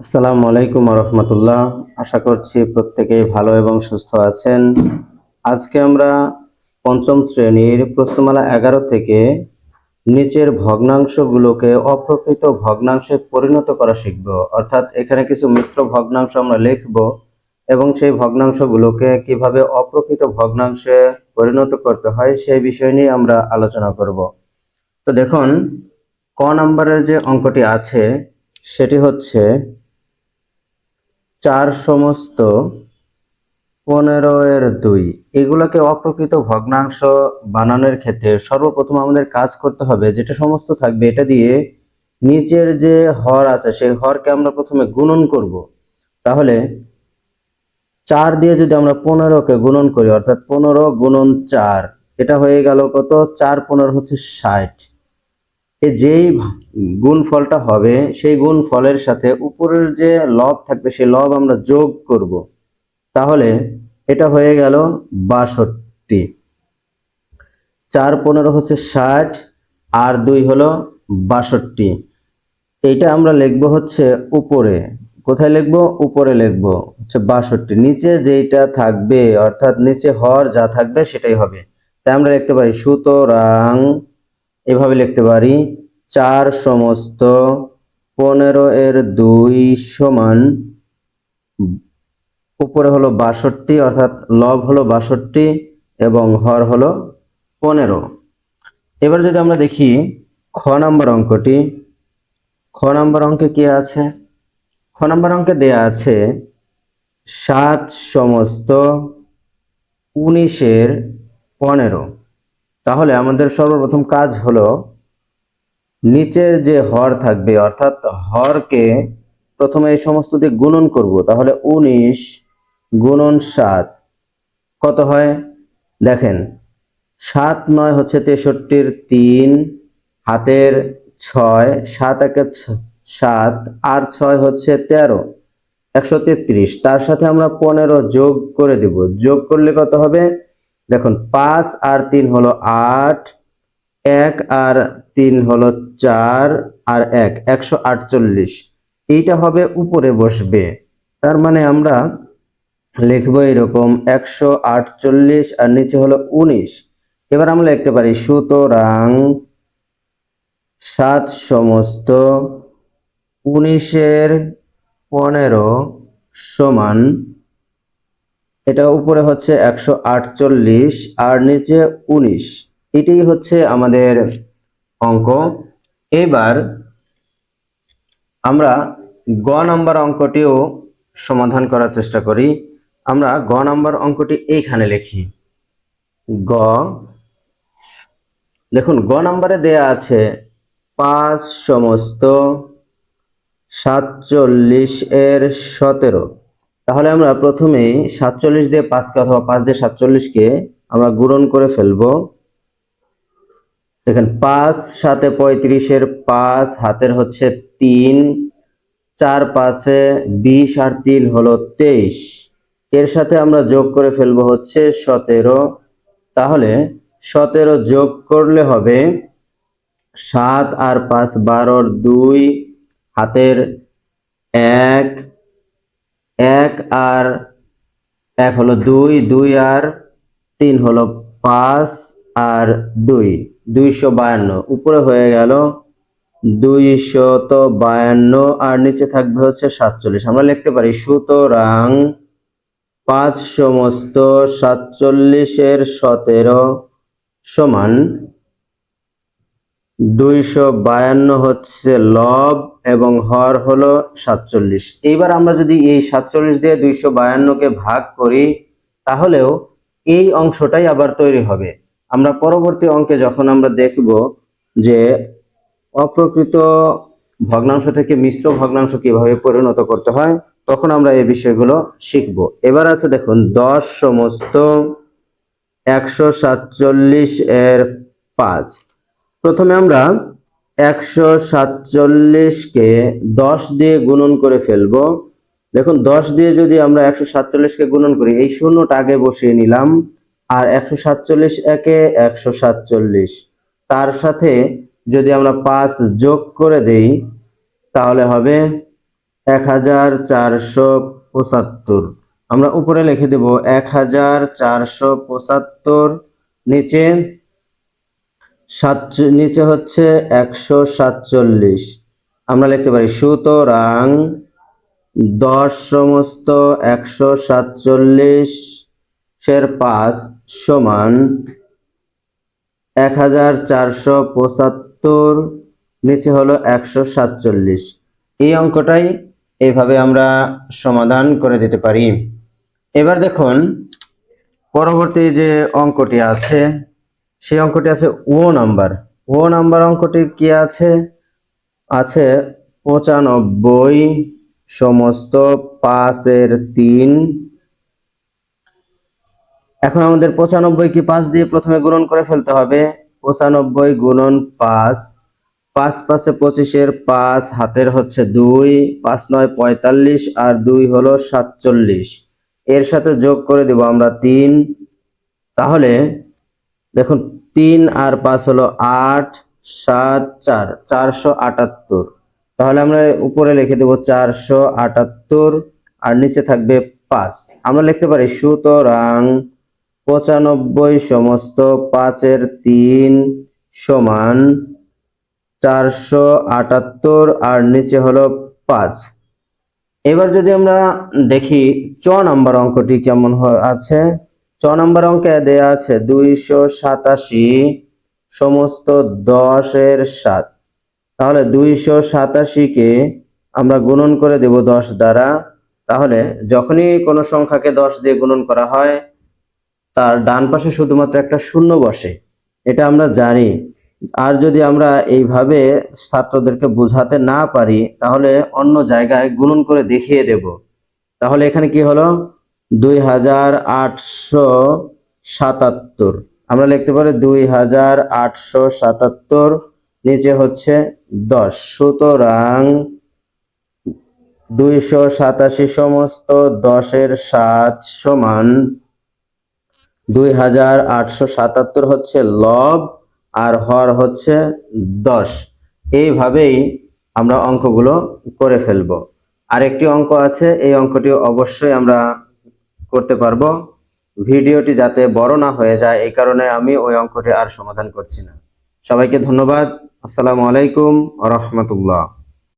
আসসালামু আলাইকুম রহমতুল্লাহ। আশা করছি প্রত্যেকেই ভালো এবং সুস্থ আছেন। আজকে আমরা পঞ্চম শ্রেণির প্রশ্নমালা এগারো থেকে নিচের ভগ্নাংশগুলোকে অপ্রকৃত ভগ্নাংশে পরিণত করা শিখব। অর্থাৎ এখানে কিছু মিশ্র ভগ্নাংশ আমরা লিখব এবং সেই ভগ্নাংশগুলোকে কীভাবে অপ্রকৃত ভগ্নাংশে পরিণত করতে হয় সেই বিষয় নিয়ে আমরা আলোচনা করব। তো দেখুন, ক নাম্বারের যে অঙ্কটি আছে, সেটি হচ্ছে চার সমস্ত পনেরো এর দুই। এগুলোকে অপ্রকৃত ভগ্নাংশ বানানোর ক্ষেত্রে সর্বপ্রথম আমাদের কাজ করতে হবে যেটা সমস্ত থাকবে, এটা দিয়ে নিচের যে হর আছে, সেই হরকে আমরা প্রথমে গুণন করব। তাহলে চার দিয়ে যদি আমরা পনেরোকে গুণন করি, অর্থাৎ পনেরো গুণন চার, এটা হয়ে গেল কত? চার পনেরো হচ্ছে ষাট। এ যেই গুণফলটা হবে, সেই গুণফলের সাথে উপরের যে লব থাকবে, সেই লব আমরা যোগ করব। তাহলে এটা হয়ে গেল বাষট্টি। চার পনেরো হচ্ছে ষাট, আর দুই হলো বাষট্টি। এইটা আমরা লিখব হচ্ছে উপরে। কোথায় লিখব? উপরে লিখব হচ্ছে বাষট্টি। নিচে যেইটা থাকবে, অর্থাৎ নিচে হর যা থাকবে, সেটাই হবে। তাই আমরা লিখতে পারি সুতরাং এভাবে লিখতে পারি, চার সমস্ত পনেরো এর দুই সমান, উপরে হলো বাষট্টি, অর্থাৎ লব হলো বাষট্টি এবং হর হলো পনেরো। এবার যদি আমরা দেখি খ নাম্বার অঙ্কটি, খ নাম্বার অঙ্কে কি আছে? খ নাম্বার অঙ্কে দেয়া আছে, সাত সমস্ত উনিশের পনেরো। তাহলে আমাদের সর্বপ্রথম কাজ হলো নিচের যে হর থাকবে, অর্থাৎ হরকে প্রথমে এই সমস্ত দিয়ে গুণন করব। তাহলে উনিশ গুণন সাত, কত হয়? দেখেন, সাত নয় হচ্ছে তেষট্টির তিন, হাতের ছয়, সাত একে সাত, আর ছয় হচ্ছে তেরো, একশো তেত্রিশ। তার সাথে আমরা পনেরো যোগ করে দিব। যোগ করলে কত হবে? দেখুন, পাঁচ আর তিন হলো আট, এক আর তিন হলো চার আর এক, একশো আটচল্লিশ। এইটা হবে উপরে বসবে। তার মানে আমরা লিখব এরকম একশো আটচল্লিশ আর নিচে হলো উনিশ। এবার আমরা লিখতে পারি, সুতরাং সাত সমস্ত উনিশের পনেরো সমান এটা উপরে হচ্ছে একশো আটচল্লিশ আর নিচে উনিশ। এটাই হচ্ছে আমাদের অঙ্ক। এবার আমরা গ নাম্বার অঙ্কটিও সমাধান করার চেষ্টা করি। আমরা গ নাম্বার অঙ্কটি এইখানে লিখি। গ, দেখুন, গ নাম্বারে দেয়া আছে পাঁচ সমস্ত সাতচল্লিশ এর সতেরো। তাহলে আমরা প্রথমেই সাতচল্লিশ দিয়ে পাঁচকে অথবা পাঁচ দিয়ে সাতচল্লিশকে আমরা গুণন করে ফেলব। দেখেন, পাঁচ সাতে পঁয়ত্রিশের পাঁচ, হাতের হচ্ছে তিন, চার পাঁচে বিশ আর তিন হলো তেইশ। এর সাথে আমরা যোগ করে ফেলব হচ্ছে সতেরো। তাহলে সতেরো যোগ করলে হবে সাত আর পাঁচ বারোর দুই, হাতের এক এক আর এক হলো দুই দুই আর তিন হলো পাঁচ আর দুই, দুইশো বায়ান্ন। উপরে হয়ে গেল দুইশত বায়ান্ন আর নিচে থাকবে হচ্ছে সাতচল্লিশ। আমরা লিখতে পারি, সুতরাং পাঁচ সমস্ত সাতচল্লিশের সতেরো সমান দুইশো বায়ান্ন হচ্ছে লব এবং হর হলো সাতচল্লিশ। এইবার আমরা যদি এই সাতচল্লিশ দিয়ে দুইশো বায়ান্নকে ভাগ করি, তাহলেও এই অংশটাই আবার তৈরি হবে। আমরা পরবর্তী অঙ্কে যখন আমরা দেখব যে অপ্রকৃত ভগ্নাংশ থেকে মিশ্র ভগ্নাংশ কীভাবে পরিণত করতে হয়, তখন আমরা এই বিষয়গুলো শিখব। এবার আছে দেখুন, দশ সমস্ত একশো সাতচল্লিশ এর পাঁচ। প্রথমে আমরা একশো সাতচল্লিশকে দশ দিয়ে গুণন করে ফেলব। দেখুন, দশ দিয়ে যদি আমরা একশো সাতচল্লিশকে গুণন করি, এই শূন্যটা আগে বসিয়ে নিলাম। আর একশো সাতচল্লিশ একে একশো সাতচল্লিশ, তার সাথে যদি আমরা পাঁচ যোগ করে দেই, তাহলে হবে এক হাজার চারশো পঁচাত্তর। আমরা উপরে লিখে দেব, এক হাজার চারশো পঁচাত্তর, নিচে সাত নিচে হচ্ছে একশো সাতচল্লিশ। আমরা লিখতে পারি, সুতরাং দশ সমস্ত একশো সাতচল্লিশ এর পাঁচ সমান এক হাজার চারশো পঁচাত্তর, নিচে হলো একশো সাতচল্লিশ। এই অঙ্কটাই এইভাবে আমরা সমাধান করে দিতে পারি। এবার দেখুন, পরবর্তী যে অঙ্কটি আছে সেই অঙ্কটি আছে ও নাম্বার। ও নাম্বার অঙ্কটি কি আছে? আছে পঁচানব্বই সমস্ত পাঁচের তিন। এখন আমাদের পঁচানব্বই কি পাঁচ দিয়ে প্রথমে গুণন করে ফেলতে হবে? পঁচানব্বই গুণন পাঁচ। পাঁচ পাঁচে পঁচিশের পাঁচ, হাতের হচ্ছে দুই। পাঁচ নয় পঁয়তাল্লিশ আর দুই হলো সাতচল্লিশ। এর সাথে যোগ করে দেব আমরা তিন। তাহলে দেখুন, তিন আর পাঁচ হলো আট, সাত, চার, চারশো আটাত্তর। তাহলে আমরা উপরে লিখে দেব চারশো আটাত্তর, আর নিচে থাকবে পাঁচ। আমরা লিখতে পারি, সুতরাং পঁচানব্বই সমস্ত পাঁচের তিন সমান চারশো আটাত্তর, আর নিচে হলো পাঁচ। এবার যদি আমরা দেখি চ নাম্বার অঙ্কটি কেমন আছে। চ নাম্বার অঙ্কে দেয়া আছে দুইশো সাতাশি সমস্ত দশের সাত। তাহলে দুইশো সাতাশিকে আমরা গুণন করে দেব দশ দ্বারা। তাহলে যখনই কোনো সংখ্যাকে দশ দিয়ে গুণন করা হয়, তার ডান পাশে শুধুমাত্র একটা শূন্য বসে। এটা আমরা জানি। আর যদি আমরা এইভাবে ছাত্রদেরকে বোঝাতে না পারি, তাহলে অন্য জায়গায় গুণন করে দেখিয়ে দেব। তাহলে এখানে কি হলো? দুই হাজার আটশো সাতাত্তর। আমরা লিখতে পারি দুই হাজার আটশো সাতাত্তর, নিচে হচ্ছে দশ। সুতরাং দুইশো সাতাশি সমস্ত দশের সাত সমান দুই হাজার আটশো সাতাত্তর হচ্ছে লব, আর হর হচ্ছে দশ। এইভাবেই আমরা অঙ্কগুলো করে ফেলব। আরেকটি অঙ্ক আছে, এই অঙ্কটি অবশ্যই আমরা করতে পারব। ভিডিওটি যাতে বড় না হয়ে যায়, এই কারণে আমি ওই অঙ্কটি আর সমাধান করছি না। সবাইকে ধন্যবাদ। আসসালামু আলাইকুম রহমতুল্লাহ।